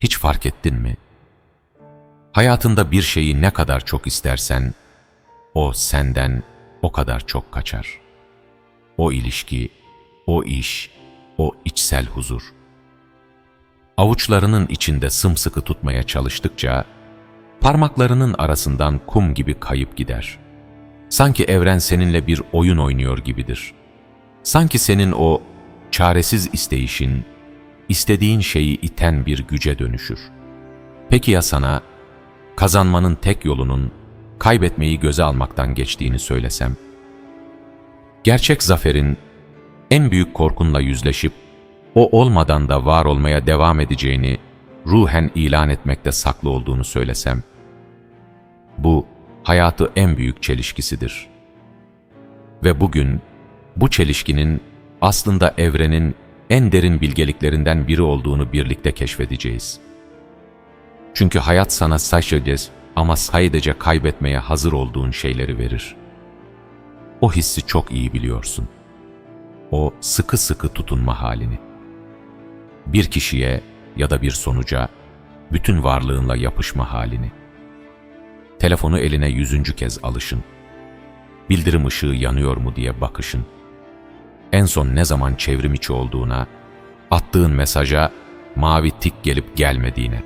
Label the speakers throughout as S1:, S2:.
S1: Hiç fark ettin mi? Hayatında bir şeyi ne kadar çok istersen, o senden o kadar çok kaçar. O ilişki, o iş, o içsel huzur. Avuçlarının içinde sımsıkı tutmaya çalıştıkça, parmaklarının arasından kum gibi kayıp gider. Sanki evren seninle bir oyun oynuyor gibidir. Sanki senin o çaresiz isteyişin, istediğin şeyi iten bir güce dönüşür. Peki ya sana, kazanmanın tek yolunun kaybetmeyi göze almaktan geçtiğini söylesem? Gerçek zaferin en büyük korkunla yüzleşip, o olmadan da var olmaya devam edeceğini ruhen ilan etmekte saklı olduğunu söylesem? Bu, hayatı en büyük çelişkisidir. Ve bugün, bu çelişkinin aslında evrenin en derin bilgeliklerinden biri olduğunu birlikte keşfedeceğiz. Çünkü hayat sana sadece ama sadece kaybetmeye hazır olduğun şeyleri verir. O hissi çok iyi biliyorsun. O sıkı sıkı tutunma halini. Bir kişiye ya da bir sonuca bütün varlığınla yapışma halini. Telefonu eline yüzüncü kez alışın. Bildirim ışığı yanıyor mu diye bakışın en son ne zaman çevrim içi olduğuna, attığın mesaja mavi tik gelip gelmediğine.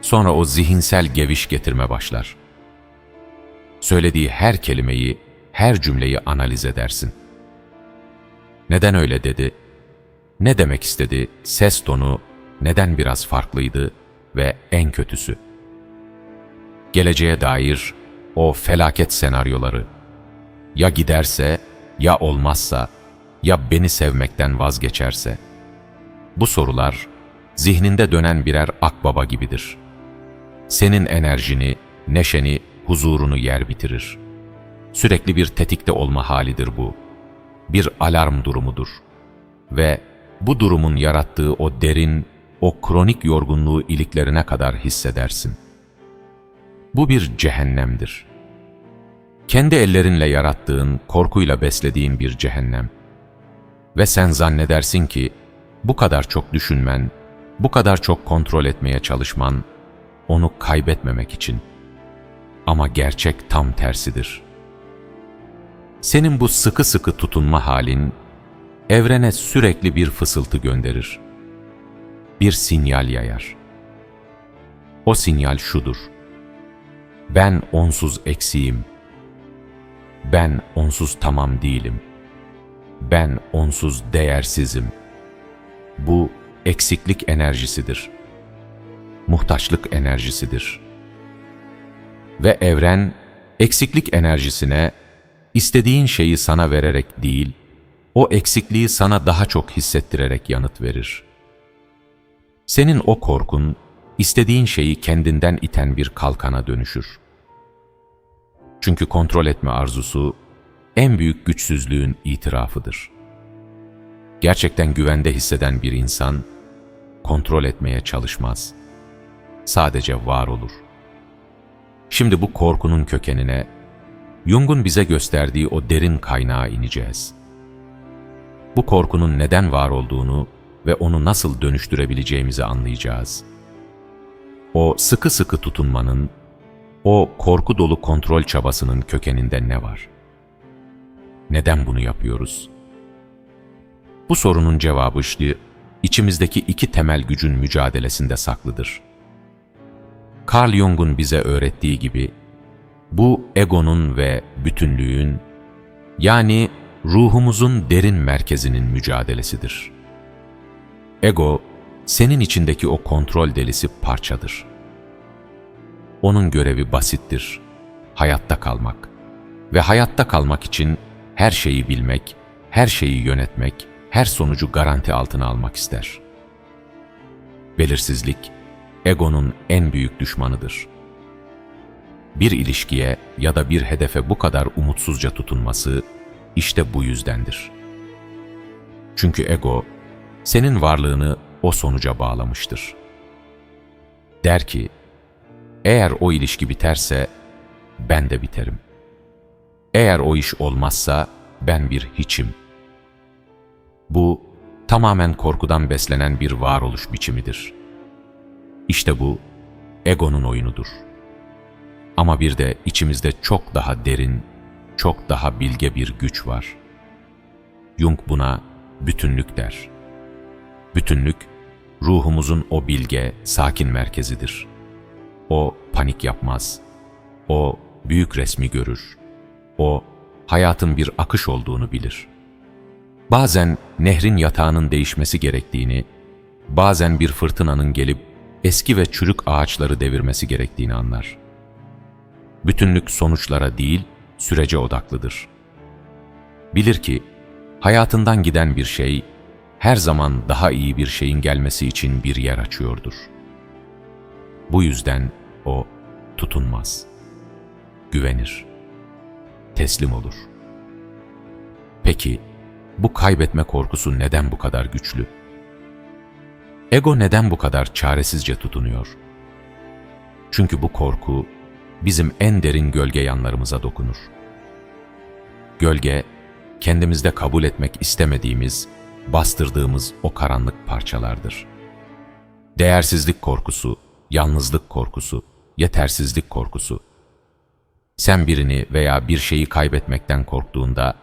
S1: Sonra o zihinsel geviş getirme başlar. Söylediği her kelimeyi, her cümleyi analiz edersin. Neden öyle dedi? Ne demek istedi? Ses tonu neden biraz farklıydı ve en kötüsü? Geleceğe dair o felaket senaryoları. Ya giderse ya olmazsa, ya beni sevmekten vazgeçerse? Bu sorular zihninde dönen birer akbaba gibidir. Senin enerjini, neşeni, huzurunu yer bitirir. Sürekli bir tetikte olma halidir bu. Bir alarm durumudur. Ve bu durumun yarattığı o derin, o kronik yorgunluğu iliklerine kadar hissedersin. Bu bir cehennemdir.'' Kendi ellerinle yarattığın, korkuyla beslediğin bir cehennem. Ve sen zannedersin ki bu kadar çok düşünmen, bu kadar çok kontrol etmeye çalışman, onu kaybetmemek için. Ama gerçek tam tersidir. Senin bu sıkı sıkı tutunma halin, evrene sürekli bir fısıltı gönderir. Bir sinyal yayar. O sinyal şudur. Ben onsuz eksiğim.'' Ben onsuz tamam değilim. Ben onsuz değersizim. Bu eksiklik enerjisidir. Muhtaçlık enerjisidir. Ve evren eksiklik enerjisine istediğin şeyi sana vererek değil, o eksikliği sana daha çok hissettirerek yanıt verir. Senin o korkun, istediğin şeyi kendinden iten bir kalkana dönüşür. Çünkü kontrol etme arzusu en büyük güçsüzlüğün itirafıdır. Gerçekten güvende hisseden bir insan kontrol etmeye çalışmaz. Sadece var olur. Şimdi bu korkunun kökenine Jung'un bize gösterdiği o derin kaynağa ineceğiz. Bu korkunun neden var olduğunu ve onu nasıl dönüştürebileceğimizi anlayacağız. O sıkı sıkı tutunmanın o korku dolu kontrol çabasının kökeninde ne var? Neden bunu yapıyoruz? Bu sorunun cevabı işte içimizdeki iki temel gücün mücadelesinde saklıdır. Carl Jung'un bize öğrettiği gibi bu egonun ve bütünlüğün yani ruhumuzun derin merkezinin mücadelesidir. Ego, senin içindeki o kontrol delisi parçadır. Onun görevi basittir. Hayatta kalmak. Ve hayatta kalmak için her şeyi bilmek, her şeyi yönetmek, her sonucu garanti altına almak ister. Belirsizlik, egonun en büyük düşmanıdır. Bir ilişkiye ya da bir hedefe bu kadar umutsuzca tutunması işte bu yüzdendir. Çünkü ego, senin varlığını o sonuca bağlamıştır. Der ki, eğer o ilişki biterse ben de biterim. Eğer o iş olmazsa ben bir hiçim. Bu tamamen korkudan beslenen bir varoluş biçimidir. İşte bu egonun oyunudur. Ama bir de içimizde çok daha derin, çok daha bilge bir güç var. Jung buna bütünlük der. Bütünlük, ruhumuzun o bilge, sakin merkezidir. O panik yapmaz. O büyük resmi görür. O hayatın bir akış olduğunu bilir. Bazen nehrin yatağının değişmesi gerektiğini, bazen bir fırtınanın gelip eski ve çürük ağaçları devirmesi gerektiğini anlar. Bütünlük sonuçlara değil, sürece odaklıdır. Bilir ki, hayatından giden bir şey, her zaman daha iyi bir şeyin gelmesi için bir yer açıyordur. Bu yüzden o tutunmaz, güvenir, teslim olur. Peki, bu kaybetme korkusu neden bu kadar güçlü? Ego neden bu kadar çaresizce tutunuyor? Çünkü bu korku bizim en derin gölge yanlarımıza dokunur. Gölge, kendimizde kabul etmek istemediğimiz, bastırdığımız o karanlık parçalardır. Değersizlik korkusu, yalnızlık korkusu, yetersizlik korkusu. Sen birini veya bir şeyi kaybetmekten korktuğunda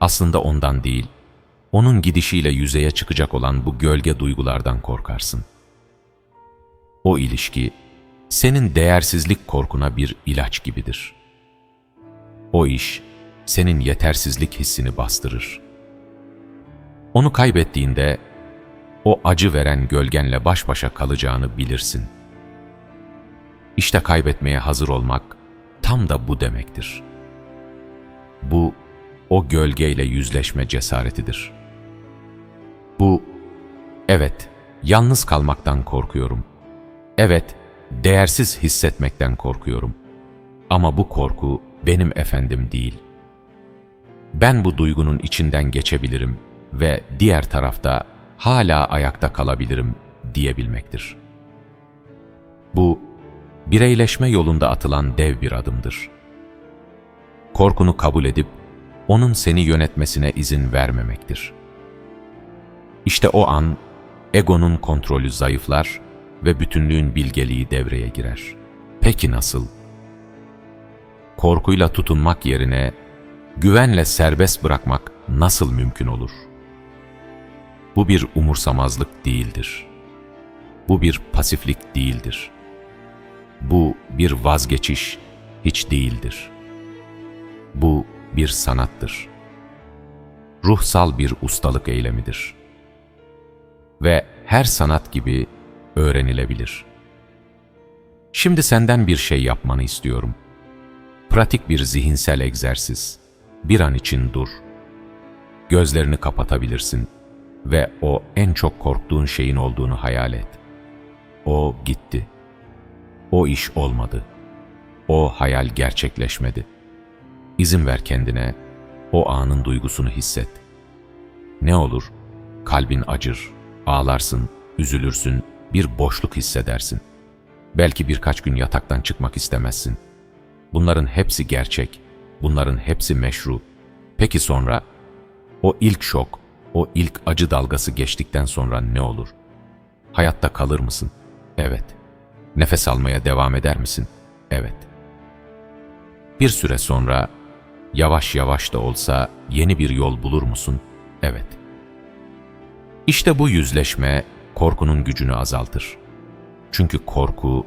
S1: aslında ondan değil, onun gidişiyle yüzeye çıkacak olan bu gölge duygulardan korkarsın. O ilişki, senin değersizlik korkuna bir ilaç gibidir. O iş, senin yetersizlik hissini bastırır. Onu kaybettiğinde, o acı veren gölgenle baş başa kalacağını bilirsin. İşte kaybetmeye hazır olmak, tam da bu demektir. Bu, o gölgeyle yüzleşme cesaretidir.'' Bu, evet, yalnız kalmaktan korkuyorum. Evet, değersiz hissetmekten korkuyorum. Ama bu korku benim efendim değil. Ben bu duygunun içinden geçebilirim ve diğer tarafta hala ayakta kalabilirim diyebilmektir. Bu, bireyleşme yolunda atılan dev bir adımdır. Korkunu kabul edip, onun seni yönetmesine izin vermemektir.'' İşte o an egonun kontrolü zayıflar ve bütünlüğün bilgeliği devreye girer. Peki nasıl? Korkuyla tutunmak yerine güvenle serbest bırakmak nasıl mümkün olur? Bu bir umursamazlık değildir. Bu bir pasiflik değildir. Bu bir vazgeçiş hiç değildir. Bu bir sanattır. Ruhsal bir ustalık eylemidir.'' ve her sanat gibi öğrenilebilir. Şimdi senden bir şey yapmanı istiyorum. Pratik bir zihinsel egzersiz. Bir an için dur. Gözlerini kapatabilirsin ve o en çok korktuğun şeyin olduğunu hayal et. O gitti. O iş olmadı. O hayal gerçekleşmedi. İzin ver kendine, o anın duygusunu hisset. Ne olur, kalbin acır, Ağlarsın, üzülürsün, bir boşluk hissedersin. Belki birkaç gün yataktan çıkmak istemezsin. Bunların hepsi gerçek, bunların hepsi meşru. Peki sonra? O ilk şok, o ilk acı dalgası geçtikten sonra ne olur? Hayatta kalır mısın? Evet. Nefes almaya devam eder misin? Evet. Bir süre sonra yavaş yavaş da olsa yeni bir yol bulur musun? Evet. İşte bu yüzleşme korkunun gücünü azaltır. Çünkü korku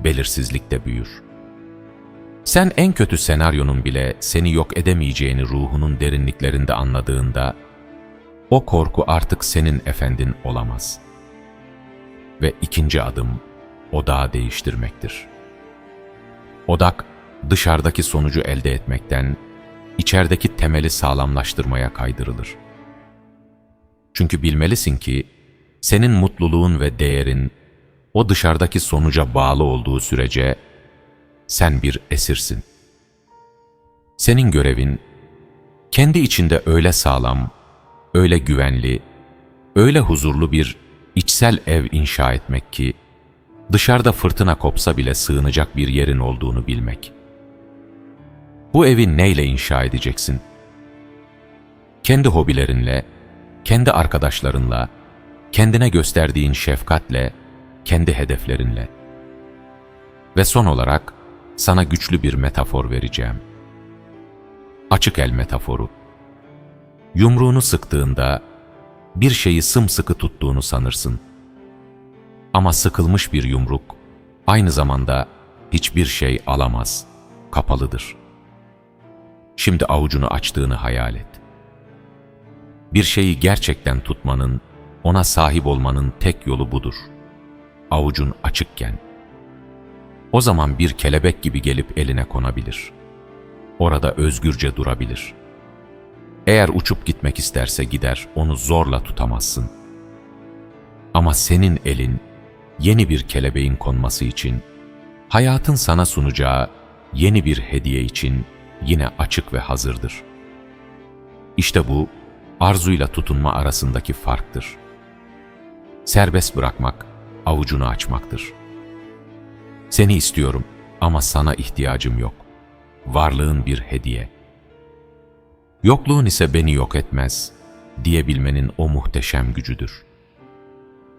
S1: belirsizlikte büyür. Sen en kötü senaryonun bile seni yok edemeyeceğini ruhunun derinliklerinde anladığında, o korku artık senin efendin olamaz. Ve ikinci adım, odağı değiştirmektir. Odak, dışarıdaki sonucu elde etmekten, içerideki temeli sağlamlaştırmaya kaydırılır. Çünkü bilmelisin ki senin mutluluğun ve değerin o dışarıdaki sonuca bağlı olduğu sürece sen bir esirsin. Senin görevin kendi içinde öyle sağlam, öyle güvenli, öyle huzurlu bir içsel ev inşa etmek ki dışarıda fırtına kopsa bile sığınacak bir yerin olduğunu bilmek. Bu evi neyle inşa edeceksin? Kendi hobilerinle, kendi arkadaşlarınla, kendine gösterdiğin şefkatle, kendi hedeflerinle. Ve son olarak sana güçlü bir metafor vereceğim. Açık el metaforu. Yumruğunu sıktığında bir şeyi sımsıkı tuttuğunu sanırsın. Ama sıkılmış bir yumruk aynı zamanda hiçbir şey alamaz, kapalıdır. Şimdi avucunu açtığını hayal et. Bir şeyi gerçekten tutmanın, ona sahip olmanın tek yolu budur. Avucun açıkken. O zaman bir kelebek gibi gelip eline konabilir. Orada özgürce durabilir. Eğer uçup gitmek isterse gider, onu zorla tutamazsın. Ama senin elin, yeni bir kelebeğin konması için, hayatın sana sunacağı yeni bir hediye için yine açık ve hazırdır. İşte bu, arzuyla tutunma arasındaki farktır. Serbest bırakmak, avucunu açmaktır. Seni istiyorum ama sana ihtiyacım yok. Varlığın bir hediye. Yokluğun ise beni yok etmez diyebilmenin o muhteşem gücüdür.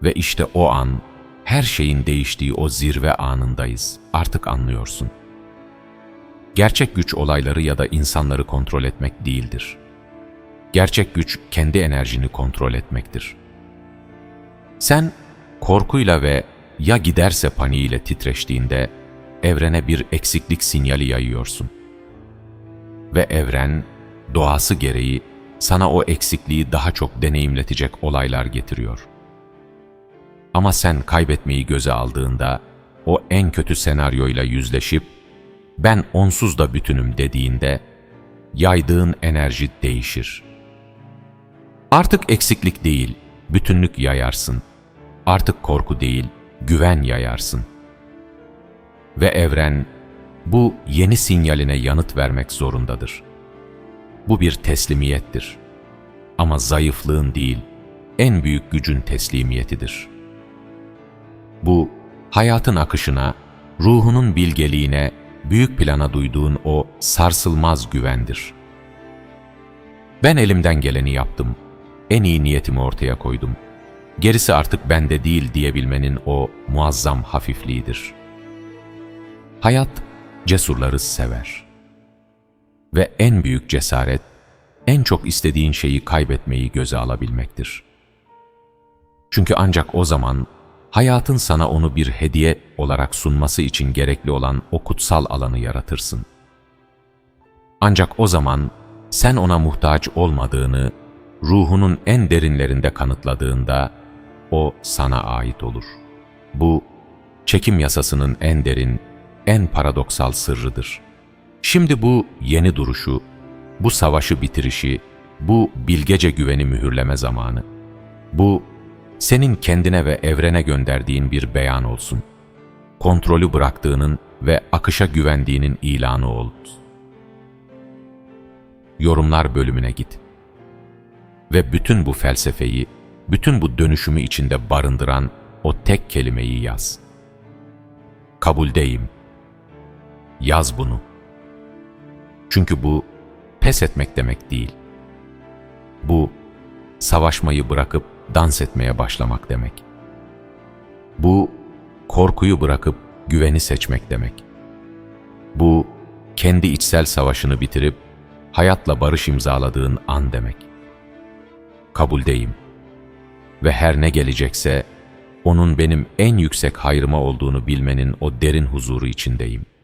S1: Ve işte o an, her şeyin değiştiği o zirve anındayız. Artık anlıyorsun. Gerçek güç olayları ya da insanları kontrol etmek değildir. Gerçek güç kendi enerjini kontrol etmektir. Sen korkuyla ve ya giderse paniğiyle titreştiğinde evrene bir eksiklik sinyali yayıyorsun. Ve evren doğası gereği sana o eksikliği daha çok deneyimletecek olaylar getiriyor. Ama sen kaybetmeyi göze aldığında o en kötü senaryoyla yüzleşip ben onsuz da bütünüm dediğinde yaydığın enerji değişir. Artık eksiklik değil, bütünlük yayarsın. Artık korku değil, güven yayarsın. Ve evren bu yeni sinyaline yanıt vermek zorundadır. Bu bir teslimiyettir. Ama zayıflığın değil, en büyük gücün teslimiyetidir. Bu, hayatın akışına, ruhunun bilgeliğine, büyük plana duyduğun o sarsılmaz güvendir. Ben elimden geleni yaptım, en iyi niyetimi ortaya koydum. Gerisi artık bende değil diyebilmenin o muazzam hafifliğidir. Hayat cesurları sever. Ve en büyük cesaret, en çok istediğin şeyi kaybetmeyi göze alabilmektir. Çünkü ancak o zaman hayatın sana onu bir hediye olarak sunması için gerekli olan o kutsal alanı yaratırsın. Ancak o zaman sen ona muhtaç olmadığını, ruhunun en derinlerinde kanıtladığında o sana ait olur. Bu, çekim yasasının en derin, en paradoksal sırrıdır. Şimdi bu yeni duruşu, bu savaşı bitirişi, bu bilgece güveni mühürleme zamanı. Bu, senin kendine ve evrene gönderdiğin bir beyan olsun. Kontrolü bıraktığının ve akışa güvendiğinin ilanı ol. Yorumlar bölümüne git. Ve bütün bu felsefeyi, bütün bu dönüşümü içinde barındıran o tek kelimeyi yaz. Kabuldeyim. Yaz bunu. Çünkü bu pes etmek demek değil. Bu savaşmayı bırakıp dans etmeye başlamak demek. Bu korkuyu bırakıp güveni seçmek demek. Bu kendi içsel savaşını bitirip hayatla barış imzaladığın an demek. Kabuldeyim ve her ne gelecekse onun benim en yüksek hayrıma olduğunu bilmenin o derin huzuru içindeyim.''